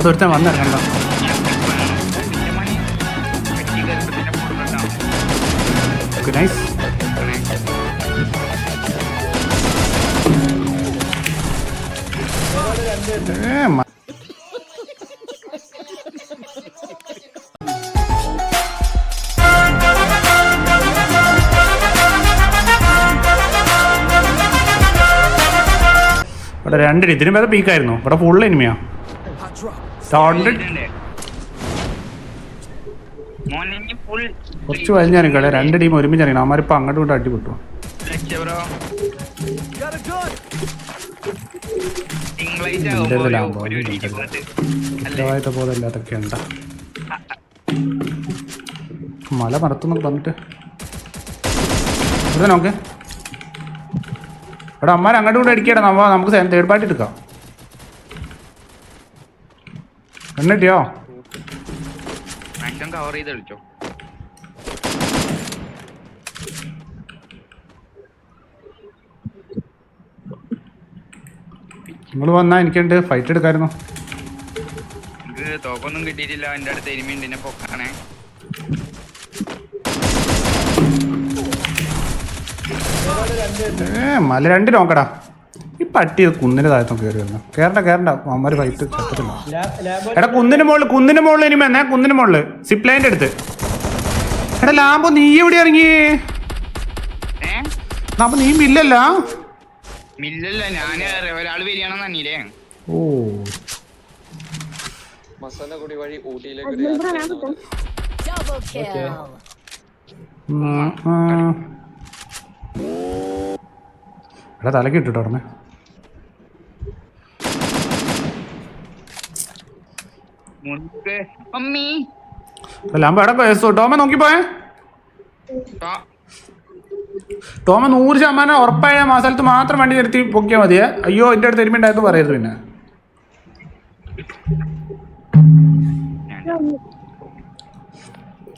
അതൊരുത്തൻ വന്നിറങ്ങണ്ട nice ഇവിടെ രണ്ട് ഇതിനും വേറെ പീക്കായിരുന്നു ഇവിടെ ഫുൾ എനിമിയാ സൗണ്ട് മോനെ കളി കുറച്ച് രണ്ട് ടീം ഒരുമിച്ച് ഇറങ്ങണം. അവന്മാരിപ്പോൾ അങ്ങോട്ടും ഇങ്ങോട്ടും അടിപൊട്ടു പോലെ ഉണ്ട്. മല മറത്തുന്നൊക്കെ പറഞ്ഞിട്ട് ഇവിടെ നോക്ക്. ഇവിടെ അമ്മാർ അങ്ങോട്ടും കൂടെ അടിക്കട്ടെ നമ്മ നമുക്ക് തേർഡ് പാർട്ടി എടുക്കാം. എന്നിട്ടിയോ മാക്സിമം കവർ ചെയ്ത് കളിച്ചോ. നിങ്ങൾ വന്നാ എനിക്കുണ്ട് ഫൈറ്റ് എടുക്കായിരുന്നു. എനിക്ക് തോക്കൊന്നും കിട്ടിയിട്ടില്ല. എന്റെ അടുത്ത് എരുമിണ്ട് എന്നെ പൊക്കാണേ. ഏ മല രണ്ട് നോക്കടാ. പട്ടി കുന്നിന് താഴത്തും കയറി വന്നു. കയറണ്ട കയറണ്ട അമ്മമാര് ഫൈറ്റ് ചത്തത്തില്ല എടാ കുന്നിന് മുകളിൽ കുന്നിന് മുകളിൽ ഇനി എന്നാ കുന്നിന് മുകളിൽ സിപ്പ് ലൈന്റെ അടുത്ത്. എടാ ലാമ്പോ നീ എവിടെ ഇറങ്ങി? ഏ? അപ്പൊ നീ മില്ലല്ല? മില്ലല്ല ഞാൻ വരികയാണെന്ന് തന്നീലേ ഓ. വഴി ഊട്ടിയിലേക്ക് kill. ഉം, ആ. എടാ തലക്ക് ഇട്ടിട്ടോ ഉടനെ മുൻപ് മമ്മി ലാംബ പോ- ടോമ നോക്കിപ്പോയേ ടോമ നൂറ് ശതമാനം ഉറപ്പായ ആ സ്ഥലത്ത് മാത്രം വണ്ടി നിർത്തി പൊക്കിയാൽ മതിയെ അയ്യോ എന്റെ അടുത്ത് എരുമിണ്ടായെന്ന് പറയരുത് പിന്നെ.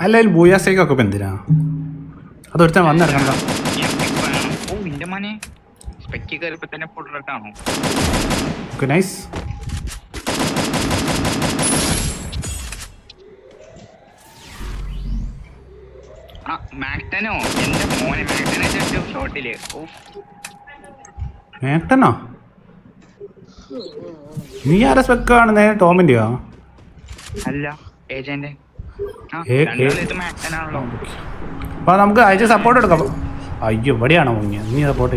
അല്ല അതിൽ ബൂയാസേക്കൊക്കെ ഇപ്പം എന്തിനാ? അതൊരുത്തൻ വന്നിറങ്ങണ്ട. ഓ നിന്റെ മോനെ. സ്പെക്കി കയറിയപ്പോ തന്നെ ഓക്കെ നൈസ് മാക്ടനോ എന്റെ മോനെ മാക്ടനെ ചെറിയ ഷോട്ടിൽ? ഓ നേട്ടനോ നീ ആരെ സ്പെക്കാണ് ടോമിന്റെയോ? അല്ല ഏജന്റ്. രണ്ടാമത് നമുക്ക് അയച്ച സപ്പോർട്ട് എടുക്കാം. അയ്യോ ഇവിടെയാണോ മുങ്ങിയ നീ സപ്പോർട്ട്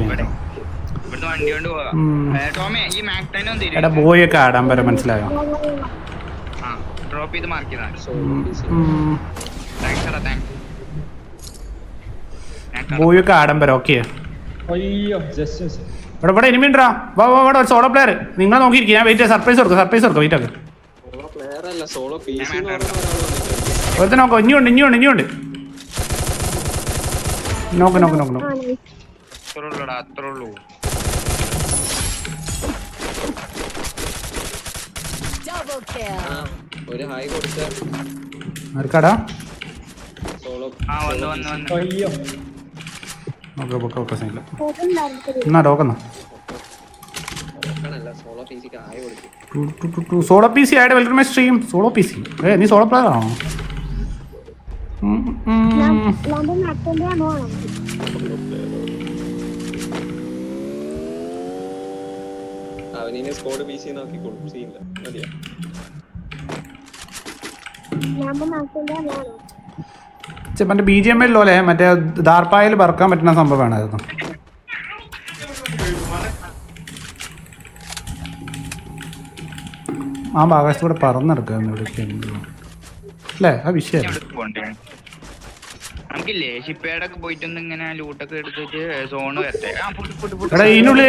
എടാ തരും ബോയൊക്കെ ആടാൻ വരെ മനസ്സിലായോ? ഡ്രോപ്പ് ചെയ്ത് മാർക്ക് ചെയ്താൽ. താങ്ക്സ് എടാ താങ്ക്സ് ബോയൊക്കെ ആഡംബരം ഓക്കെ അയ്യോ ജസ്റ്റ് മിസ് ഇവിടെ ഇവിടെ ഇനിമിണ്ടാ വാ വാ ഇവിടെ ഒരു സോളോ പ്ലെയർ നിങ്ങൾ നോക്കിയിരിക്കും ഞാൻ വെയിറ്റ് സർപ്രൈസ് കൊടുക്കും സർപ്രൈസ് കൊടുക്കും വെയിറ്റ് ആക്കും. ഒരുത്തൻ നോക്കോ ഇനിയുണ്ട് ഇനിയുണ്ട് ഇനിയുണ്ട്. നോക്ക് നോക്ക് നോക്ക് നോക്ക്. ഒരു ഹായ് കൊടുത്ത. ആർക്കാടാ? സോളോ ആ വന്നു വന്നു വന്നു. അയ്യോ. ഓക്കെ ഓക്കെ ഓക്കെ സൈനില്ല എന്നാ ഡോക്കെന്നാ സോളോ പി സി ആയിട്ട് welcome stream solo P C ഏ നീ സോളോ പ്ലെയർ ആണോ? അവനിനെ സ്കോഡ് പി സി നോക്കിക്കോളും. സീനില്ല മതിയോ? മറ്റേ ബി ജി എം എല്ലോ അല്ലേ മറ്റേ ദാർപ്പായിൽ പറക്കാൻ പറ്റുന്ന സംഭവമാണായിരുന്നു ആ ആകാശത്തൂടെ പറന്നെടുക്കാന്ന് ഇവിടേക്ക് അല്ലേ? ആ വിഷയം. നമുക്കില്ലേ ഷിപ്പേടൊക്കെ പോയിട്ടൊന്ന് ഇങ്ങനെ ലൂട്ടൊക്കെ എടുത്തിട്ട് സോണ് വരട്ടെ. എടാ ഇതിനുള്ളിൽ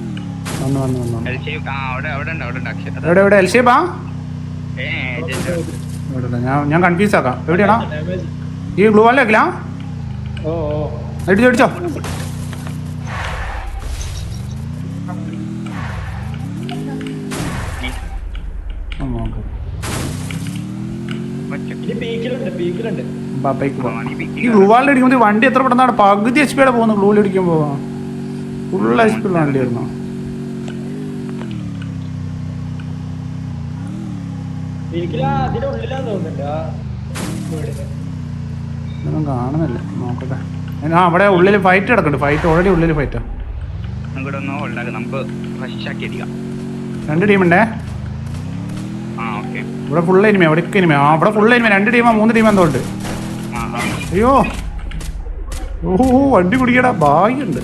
വന്നു വന്നു വന്നു. എവിടെ എവിടെ? എൽ ഷേപ്പാ ഏ ഏജന്റ് ഇവിടെ ഇല്ല. ഞാൻ ഞാൻ കൺഫ്യൂസ് ആക്കാം. എവിടെയാണോ ഈ ഗ്ലൂ വാളിൽ വെക്കില്ല അടിച്ചോ അടിച്ചോ. ഈ ഗ്ലൂവാളിൽ അടിക്കുമ്പോൾ വണ്ടി എത്ര പെട്ടെന്നാണ്? പകുതി എച്ച് പിയുടെ പോകുന്നു ഗ്ലൂവിൽ അടിക്കുമ്പോൾ ഫുൾ ഉള്ള വണ്ടിയായിരുന്നു. ഇതൊന്നും കാണുന്നില്ല നോക്കട്ടെ. ആ അവിടെ ഉള്ളിൽ ഫൈറ്റ് കിടക്കുന്നുണ്ട് ഫൈറ്റ് ഓൾറെഡി ഉള്ളിൽ ഫൈറ്റ് ഒന്ന് രണ്ട് ടീമുണ്ടേ ആ ഓക്കെ ഇവിടെ ഫുൾ എനിമി അവിടെയൊക്കെ എനിമി ആ. അവിടെ ഫുൾ എനിമി രണ്ട് ടീമാ മൂന്ന് ടീം എന്തോ ഉണ്ട് അയ്യോ. ഓഹോ വണ്ടി കുടിക്കടാ ഭാഗ്യുണ്ട്.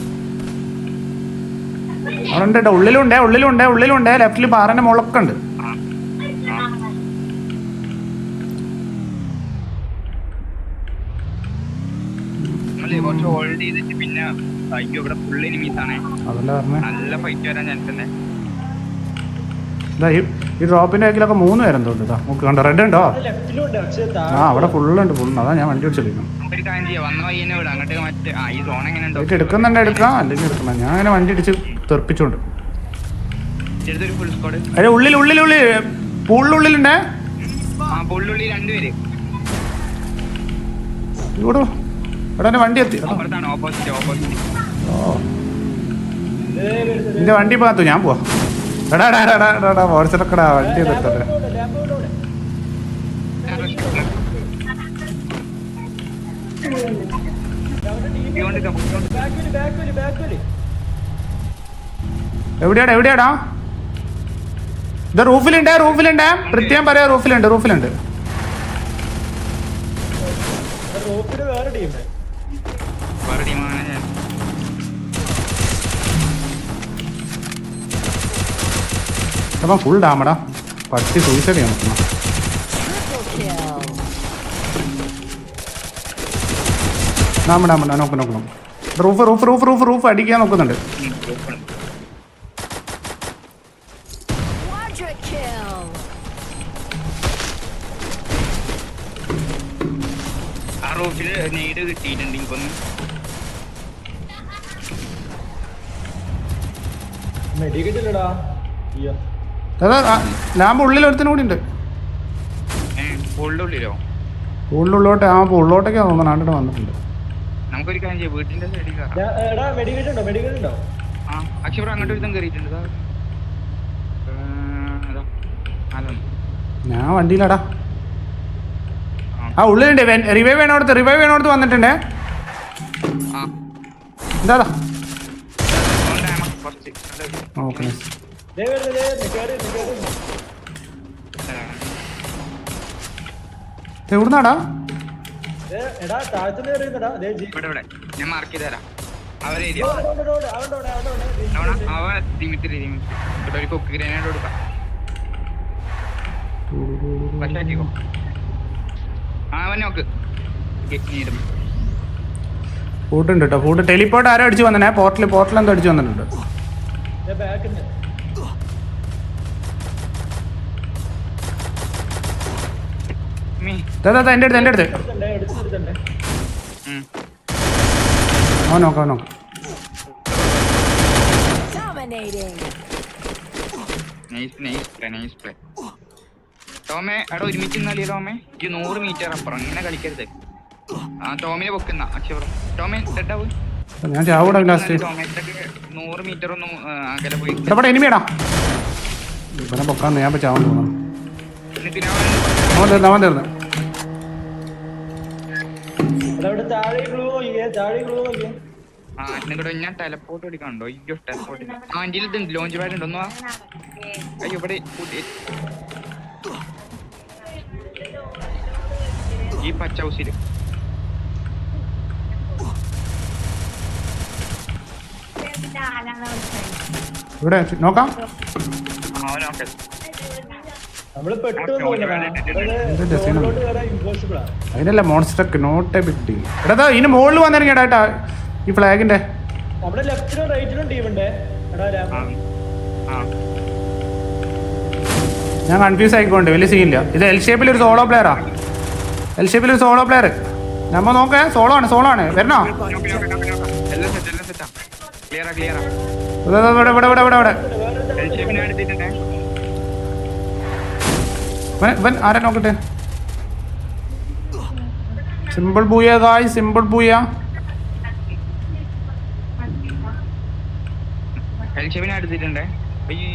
അവിടെ ഉണ്ട് ഉള്ളിലുണ്ട് ഉള്ളിലുണ്ടേ ഉള്ളിലുണ്ടേ. ലെഫ്റ്റിൽ പാറന്റെ മുളക്കെ ഉണ്ട് പിന്നെ അയ്യോ ഇവിടെ ഫുൾ എനിമീസ് ആണ്. നല്ല ഫൈറ്റ് വരാൻ ചാൻസ് ഉണ്ട് ഇതാ ഈ ഡ്രോപ്പിന്റെ ബാക്കിലൊക്കെ മൂന്ന് പേരെന്തോ ഉണ്ട് നോക്ക് നമുക്ക് കണ്ടോ? റെഡ് ഉണ്ടോ? ആ അവിടെ ഫുള്ളുണ്ട് ഫുള്ളുണ്ട് അതാ ഞാൻ വണ്ടി ഓടിച്ചെടുക്കണം നമുക്കൊരു കാര്യം ചെയ്യാം. വന്ന വയ്യനെ വിടാം. അങ്ങോട്ട് മറ്റേ ആ ഈ സോൺ എങ്ങനെ ഉണ്ടോ? എടുക്കുന്നുണ്ട് എടുക്കാം. അല്ലെങ്കിൽ എടുക്കണം ഞാൻ അങ്ങനെ വണ്ടി അടിച്ച് തെറിപ്പിച്ചോണ്ട്. ചെറുതൊരു ഫുൾ അതെ ഉള്ളിൽ ഉള്ളിൽ ഉള്ളിൽ. പൂളിനുള്ളിലുണ്ടേ? ആ രണ്ടുപേര് ഇവിടെ ഇവിടെ എന്റെ വണ്ടി എത്തി. അപ്പുറത്താണ് ഓപ്പോസിറ്റ് ഓപ്പോസിറ്റ് ഓ. വണ്ടി പാത്തു ഞാൻ പോവാ. എടാ എടാ എടാ എടാ എടാ മോർച്ചടക്കടാ വണ്ടി എത്തട്ടെ എവിടെയാടാ എവിടെയാടാ? ഇത് റൂഫിലുണ്ട് റൂഫിലുണ്ട്. പ്രത്യേകം പറയാ റൂഫിലുണ്ട് റൂഫിലുണ്ട്. അപ്പം ഫുൾ ഡാമടാ പട്ടി സൂയിസൈഡ് ചെയ്യാൻ ഡാമ ഡാ നോക്ക് നോക്കണം roof roof roof roof roof അടിക്കാൻ നോക്കുന്നുണ്ട്. ലാമ്പ് ഉള്ളിൽ ഒരുത്തിനും കൂടി ഉണ്ട്. ഉള്ളിലോട്ട് ആ ഉള്ളോട്ടേക്കാ തോന്നുന്നു ആണ്ടിട്ട് വന്നിട്ടുണ്ട്. നമുക്കൊരു കാര്യം ചെയ്യാം. വീട്ടിന്റെ സൈഡിൽ എടാ ഉണ്ടോ? ഉണ്ടോ? ആ അങ്ങോട്ട് ഒരുത്തം കയറിയിട്ടുണ്ട് ഞാൻ വണ്ടിയിലടാ. ആ. ഉള്ളിലുണ്ട് റിവൈവ് ചെയ്യണോടത്ത് റിവൈവ് ചെയ്യണോടത്ത് വന്നിട്ടുണ്ടേ. ആ. എന്താ ഓക്കെ. എവിടുന്നാടാ? എടാ ഇവിടെ ഇവിടെ. ഞാൻ മാർക്ക് ചെയ്ത് തരാം. അവരേരിയ അവിടെ ഉണ്ട്, അവിടെ ഉണ്ട്, അവിടെ ഉണ്ട്, അവിടെ ഉണ്ട്. അവ ദിമിത്രി ദിമിത്രി ഇവിടെ ഒരു കൊക്ക് ഗ്രനേഡ് കൊടുക്കാം. പക്ഷേ ആക്കിക്കോ ആ അവൻ നോക്ക്. നീടും ഫുഡ് ഉണ്ട് കേട്ടോ ഫുഡ് ടെലിപ്പോർട്ട് ആരോ അടിച്ചു വന്നേ. പോർട്ടൽ പോർട്ടൽ എന്തോ അടിച്ചു വന്നിട്ടുണ്ട്. എന്റെ അടുത്ത് എന്റെ അടുത്ത്. ഓ നോക്കാം നോക്കാം. ടോമേ എടാ ഒരുമിച്ച് നിന്നാലേ ടോമേ? ഈ നൂറ് മീറ്റർ അപ്പുറം ഇങ്ങനെ കളിക്കരുത്. ആ ടോമിനെ പൊക്കുന്ന അക്ഷപുറം ടോമേ തെറ്റാവ് ഞാൻ ചാവൂടാ ലാസ്റ്റ് നൂറ് മീറ്റർ ഒന്നും അകലെ പോയി. ഇവിടെ എനിമിയാടാ ഇവനെ പൊക്കാൻ ഞാൻ തോന്നുന്നു. അവൻ തീർന്നു അവൻ തീർന്നു. ഇവിടെ താഴെ glue നോക്കിക്കേ, താഴെ glue നോക്കിക്കേ. ആ നിങ്ങളുടെ ഞാൻ ടെലപ്പോർട്ട് എടുക്കാനുണ്ടോ? അയ്യോ ടെലപ്പോർട്ട് ആ എന്റെ ഇതുണ്ട് ലോഞ്ച് പാഡ് ഉണ്ടോ. ഒന്ന് അയ്യോ ഇവിടെ ഈ പച്ച ഹൗസിൽ ഇവിടെ നോക്കാം. അവനോക്കെ നമ്മൾ അതിനല്ല monster not a big deal എടാ ദാ ഇതിന് മുകളിൽ വന്നിറങ്ങിയടാ ഏട്ടാ ഈ ഫ്ലാഗിന്റെ ലെഫ്റ്റിലും റൈറ്റിലും ടീം ഉണ്ട് എടാ ആ ആ. ഞാൻ കൺഫ്യൂസ് ആയിക്കൊണ്ട് വലിയ സീനില്ല ഇത് എൽ ഷേപ്പിൽ ഒരു സോളോ പ്ലെയറാ എൽ ഷേപ്പിൽ ഒരു സോളോ പ്ലെയർ നമ്മ നോക്കേ സോളോ ആണ് സോളോ ആണ്. വരണോ? ഇവിടെ ഇവിടെ ഇവിടെ ഇവിടെ ഇവിടെ. ഇവൻ- ആരാ നോക്കട്ടെ? സിമ്പിൾ ബൂയ തായ് സിമ്പിൾ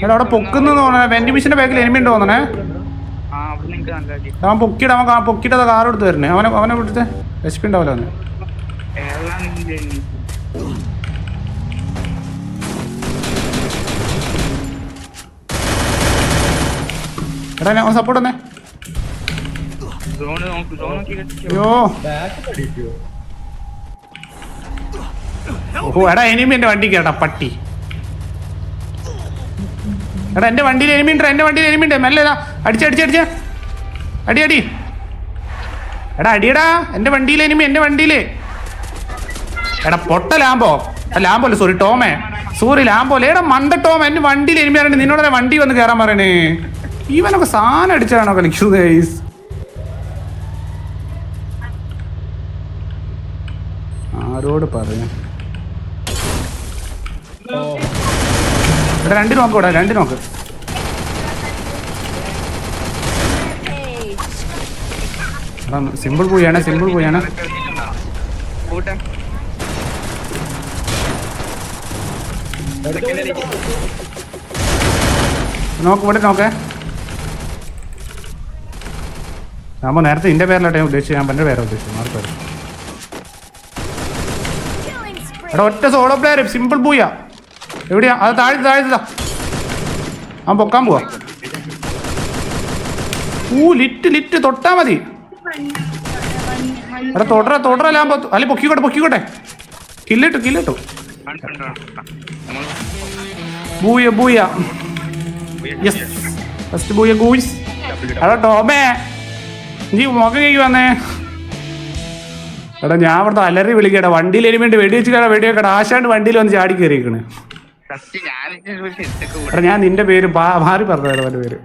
എടാ അവിടെ പൊക്കുന്നു വെന്റി മിഷന്റെ ബാക്കിൽ എനിമി ഉണ്ട് തോന്നണേ. അവൻ പൊക്കിട അവൻ കാർ എടുത്ത് തരണേ. അവനെ അവനെ വിട്ടിട്ട് ഉണ്ടാവില്ല അവന്. എടാ ഞാൻ സപ്പോർട്ട് തന്നെ. അയ്യോ. ഓ എടാ എനിമി എന്റെ വണ്ടി കേട്ടാ പട്ടി. എടാ എന്റെ വണ്ടിയിൽ എനിമി ഉണ്ട് എന്റെ വണ്ടിയിൽ എനിമി ഉണ്ട്. മെല്ലെ അടിച്ച അടിച്ച അടിച്ച. അടി അടി. എടാ അടിയടാ എന്റെ വണ്ടിയിൽ എനിമി എന്റെ വണ്ടിയിൽ എടാ പൊട്ട ലാമ്പോ ലാമ്പോ അല്ല സോറി ടോമേ. സോറി ലാമ്പോ അല്ലേ. എടാ മണ്ട ടോമ എന്റെ വണ്ടിയിൽ എനിമി നിന്നോട് വണ്ടി വന്ന് കയറാൻ പറയണേ. ഇവനൊക്കെ സാധനം അടിച്ചാണോ കളിക്കുന്നത് ഗൈസ് ആരോട് പറയാം? ഇവിടെ രണ്ട് നോക്ക് ഇവിടെ രണ്ട് നോക്ക് സിമ്പിൾ പോയാണ് സിമ്പിൾ പോയാണ് നോക്ക് ഇവിടെ നോക്കേ നമ്മൾ നേരത്തെ ഇന്റെ പേരിലാട്ടെ ഉദ്ദേശിച്ചു ഞാൻ എന്റെ പേരാ ഉദ്ദേശിച്ചു spree. എടാ ഒറ്റ സോളോ പ്ലെയർ സിമ്പിൾ പോയാ എവിടെയാ? അത് താഴ്ത്തി താഴ്ത്തതാ ആ പൊക്കാൻ പോവാ. ഊ ലിറ്റ് ലിറ്റ് തൊട്ടാ മതി. എടാ തൊടറ തൊടറ ലാമ്പോ അല്ലെ പൊക്കിക്കോട്ടെ പൊക്കിക്കോട്ടെ. കില്ലിട്ടു കില്ലിട്ടു booyah booyah. Yes first booyah guys. ടോമേ. നീ മുഖം കഴിക്ക് വന്നേ. എടാ ഞാൻ ഇവിടുത്തെ അലറി വിളിക്കട്ടെ വണ്ടിയിൽ ഇനി വേണ്ടി വെടി വെക്കട്ടെ ആശാണ്ട് വണ്ടിയിൽ വന്ന് ചാടി കയറിയിരിക്കണ്. എടാ ഞാൻ നിന്റെ പേര് മാറി പറഞ്ഞു അവന്റെ പേര്.